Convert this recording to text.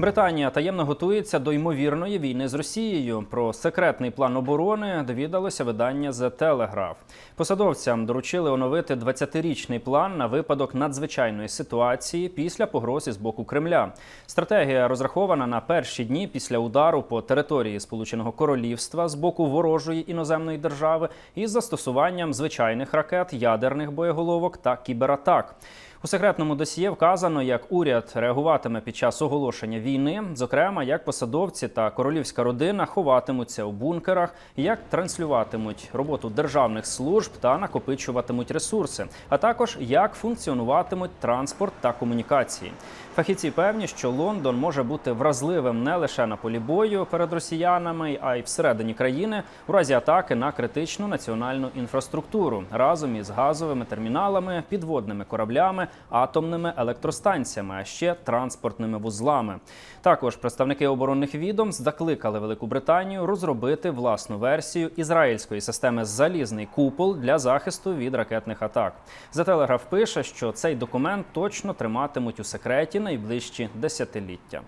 Британія таємно готується до ймовірної війни з Росією. Про секретний план оборони довідалося видання The Telegraph. Посадовцям доручили оновити 20-річний план на випадок надзвичайної ситуації після погрози з боку Кремля. Стратегія розрахована на перші дні після удару по території Сполученого Королівства з боку ворожої іноземної держави із застосуванням звичайних ракет, ядерних боєголовок та кібератак. У секретному досьє вказано, як уряд реагуватиме під час оголошення війни, зокрема, як посадовці та королівська родина ховатимуться у бункерах, як транслюватимуть роботу державних служб та накопичуватимуть ресурси, а також як функціонуватимуть транспорт та комунікації. Фахівці певні, що Лондон може бути вразливим не лише на полі бою перед росіянами, а й всередині країни у разі атаки на критичну національну інфраструктуру разом із газовими терміналами, підводними кораблями, атомними електростанціями, а ще транспортними вузлами. Також представники оборонних відомств закликали Велику Британію розробити власну версію ізраїльської системи залізний купол для захисту від ракетних атак. Зателеграф пише, що цей документ точно триматимуть у секреті найближчі десятиліття.